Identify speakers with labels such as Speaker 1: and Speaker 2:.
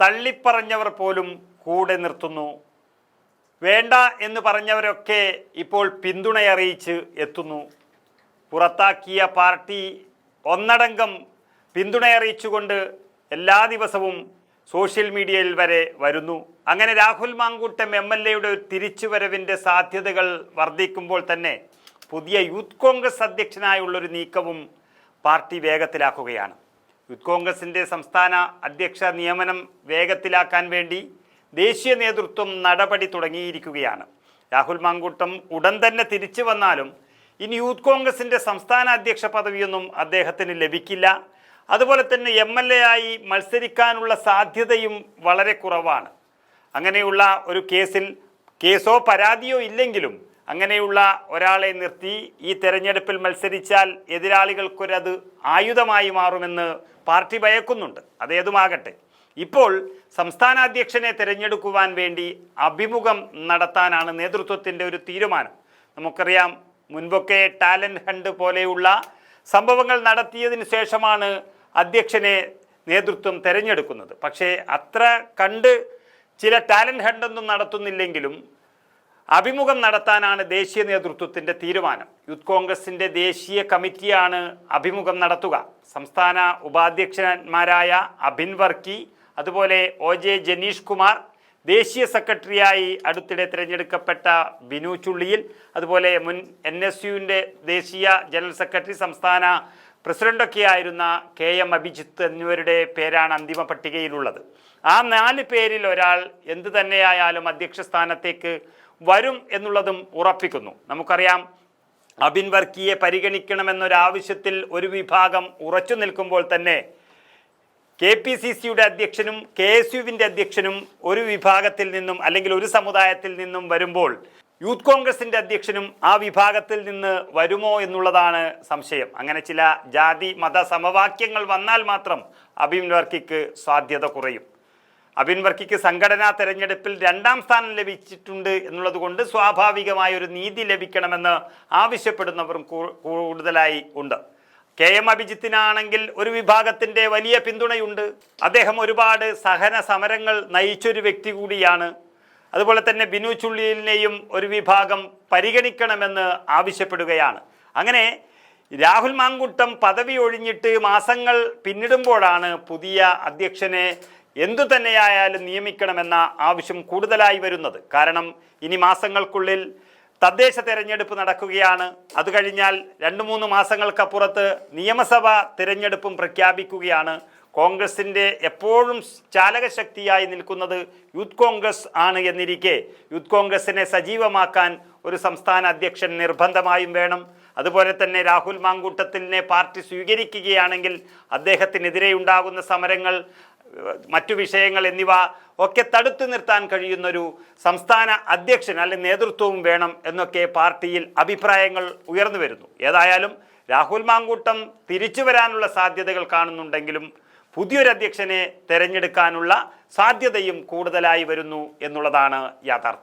Speaker 1: തള്ളിപ്പറഞ്ഞവർ പോലും കൂടെ നിർത്തുന്നു. വേണ്ട എന്ന് പറഞ്ഞവരൊക്കെ ഇപ്പോൾ പിന്തുണയറിയിച്ച് എത്തുന്നു. പുറത്താക്കിയ പാർട്ടി ഒന്നടങ്കം പിന്തുണയറിയിച്ചുകൊണ്ട് എല്ലാ ദിവസവും സോഷ്യൽ മീഡിയയിൽ വരെ വരുന്നു. അങ്ങനെ രാഹുൽ മാങ്കൂട്ടം എം എൽ എയുടെ തിരിച്ചുവരവിന്റെ സാധ്യതകൾ വർദ്ധിക്കുമ്പോൾ തന്നെ പുതിയ യൂത്ത് കോൺഗ്രസ് അധ്യക്ഷനായുള്ളൊരു നീക്കവും പാർട്ടി വേഗത്തിലാക്കുകയാണ്. യൂത്ത് കോൺഗ്രസിന്റെ സംസ്ഥാന അധ്യക്ഷ നിയമനം വേഗത്തിലാക്കാൻ വേണ്ടി ദേശീയ നേതൃത്വം നടപടി തുടങ്ങിയിരിക്കുകയാണ്. രാഹുൽ മാങ്കൂട്ടം ഉടൻ തന്നെ തിരിച്ചു വന്നാലും ഇനി യൂത്ത് കോൺഗ്രസിന്റെ സംസ്ഥാന അധ്യക്ഷ പദവിയൊന്നും അദ്ദേഹത്തിന് ലഭിക്കില്ല. അതുപോലെ തന്നെ എം എൽ എ ആയി മത്സരിക്കാനുള്ള സാധ്യതയും വളരെ കുറവാണ്. അങ്ങനെയുള്ള ഒരു കേസിൽ കേസോ പരാതിയോ ഇല്ലെങ്കിലും അങ്ങനെയുള്ള ഒരാളെ നിർത്തി ഈ തെരഞ്ഞെടുപ്പിൽ മത്സരിച്ചാൽ എതിരാളികൾക്കൊരത് ആയുധമായി മാറുമെന്ന് പാർട്ടി ഭയക്കുന്നുണ്ട്. അതേതുമാകട്ടെ ഇപ്പോൾ സംസ്ഥാന അധ്യക്ഷനെ തിരഞ്ഞെടുക്കുവാൻ വേണ്ടി അഭിമുഖം നടത്താനാണ് നേതൃത്വത്തിന്റെ ഒരു തീരുമാനം. നമുക്കറിയാം മുൻപൊക്കെ ടാലന്റ് ഹണ്ട് പോലെയുള്ള സംഭവങ്ങൾ നടത്തിയതിന് ശേഷമാണ് അധ്യക്ഷനെ നേതൃത്വം തിരഞ്ഞെടുക്കുന്നത്. പക്ഷേ അത്ര കണ്ട് ചില ടാലന്റ് ഹണ്ടൊന്നും നടത്തുന്നില്ലെങ്കിലും അഭിമുഖം നടത്താനാണ് ദേശീയ നേതൃത്വത്തിന്റെ തീരുമാനം. യൂത്ത് കോൺഗ്രസിന്റെ ദേശീയ കമ്മിറ്റിയാണ് അഭിമുഖം നടത്തുക. സംസ്ഥാന ഉപാധ്യക്ഷന്മാരായ അഭിൻ വർക്കി അതുപോലെ ഒ ജെ ജനീഷ് കുമാർ ദേശീയ സെക്രട്ടറിയായി അടുത്തിടെ തിരഞ്ഞെടുക്കപ്പെട്ട ബിനു ചുള്ളിയിൽ അതുപോലെ മുൻ എൻ എസ് യുവിന്റെ ദേശീയ ജനറൽ സെക്രട്ടറി സംസ്ഥാന പ്രസിഡന്റൊക്കെ ആയിരുന്ന കെ എം അഭിജിത്ത് എന്നിവരുടെ പേരാണ് അന്തിമ പട്ടികയിലുള്ളത്. ആ നാല് പേരിൽ ഒരാൾ എന്തു തന്നെയായാലും അധ്യക്ഷ സ്ഥാനത്തേക്ക് വരും എന്നുള്ളതും ഉറപ്പിക്കുന്നു. നമുക്കറിയാം അബിൻ വർക്കിയെ പരിഗണിക്കണമെന്നൊരാവശ്യത്തിൽ ഒരു വിഭാഗം ഉറച്ചു നിൽക്കുമ്പോൾ തന്നെ കെ പി സി സിയുടെ അധ്യക്ഷനും കെ എസ് യുവിന്റെ അധ്യക്ഷനും ഒരു വിഭാഗത്തിൽ നിന്നും അല്ലെങ്കിൽ ഒരു സമുദായത്തിൽ നിന്നും വരുമ്പോൾ യൂത്ത് കോൺഗ്രസിന്റെ അധ്യക്ഷനും ആ വിഭാഗത്തിൽ നിന്ന് വരുമോ എന്നുള്ളതാണ് സംശയം. അങ്ങനെ ചില ജാതി മത സമവാക്യങ്ങൾ വന്നാൽ മാത്രം അബിൻ വർക്കിക്ക് സാധ്യത കുറയും. അബിൻ വർക്കിക്ക് സംഘടനാ തെരഞ്ഞെടുപ്പിൽ രണ്ടാം സ്ഥാനം ലഭിച്ചിട്ടുണ്ട് എന്നുള്ളത് കൊണ്ട് സ്വാഭാവികമായ ഒരു നീതി ലഭിക്കണമെന്ന് ആവശ്യപ്പെടുന്നവരും കൂടുതലായി ഉണ്ട്. കെ എം അഭിജിത്തിനാണെങ്കിൽ ഒരു വിഭാഗത്തിന്റെ വലിയ പിന്തുണയുണ്ട്. അദ്ദേഹം ഒരുപാട് സഹന സമരങ്ങൾ നയിച്ചൊരു വ്യക്തി കൂടിയാണ്. അതുപോലെ തന്നെ ബിനു ചുള്ളിലിനെയും ഒരു വിഭാഗം പരിഗണിക്കണമെന്ന് ആവശ്യപ്പെടുകയാണ്. അങ്ങനെ രാഹുൽ മാങ്കുട്ടം പദവി ഒഴിഞ്ഞിട്ട് മാസങ്ങൾ പിന്നിടുമ്പോഴാണ് പുതിയ അധ്യക്ഷനെ എന്തു തന്നെയായാലും നിയമിക്കണമെന്ന ആവശ്യം കൂടുതലായി വരുന്നത്. കാരണം ഇനി മാസങ്ങൾക്കുള്ളിൽ തദ്ദേശ തെരഞ്ഞെടുപ്പ് നടക്കുകയാണ്. അത് കഴിഞ്ഞാൽ രണ്ട് മൂന്ന് മാസങ്ങൾക്കപ്പുറത്ത് നിയമസഭാ തിരഞ്ഞെടുപ്പും പ്രഖ്യാപിക്കുകയാണ്. കോൺഗ്രസിന്റെ എപ്പോഴും ചാലകശക്തിയായി നിൽക്കുന്നത് യൂത്ത് കോൺഗ്രസ് ആണ് എന്നിരിക്കെ യൂത്ത് കോൺഗ്രസിനെ സജീവമാക്കാൻ ഒരു സംസ്ഥാന അധ്യക്ഷൻ നിർബന്ധമായും വേണം. അതുപോലെ തന്നെ രാഹുൽ മാങ്കൂട്ടത്തിനെ പാർട്ടി സ്വീകരിക്കുകയാണെങ്കിൽ അദ്ദേഹത്തിനെതിരെ ഉണ്ടാകുന്ന സമരങ്ങൾ മറ്റു വിഷയങ്ങൾ എന്നിവ ഒക്കെ തടുത്തു നിർത്താൻ കഴിയുന്നൊരു സംസ്ഥാന അധ്യക്ഷൻ അല്ലെങ്കിൽ നേതൃത്വവും വേണം എന്നൊക്കെ പാർട്ടിയിൽ അഭിപ്രായങ്ങൾ ഉയർന്നു വരുന്നു. ഏതായാലും രാഹുൽ മാങ്കൂട്ടം തിരിച്ചു വരാനുള്ള സാധ്യതകൾ കാണുന്നുണ്ടെങ്കിലും പുതിയൊരു അധ്യക്ഷനെ തെരഞ്ഞെടുക്കാനുള്ള സാധ്യതയും കൂടുതലായി വരുന്നു എന്നുള്ളതാണ് യാഥാർത്ഥ്യം.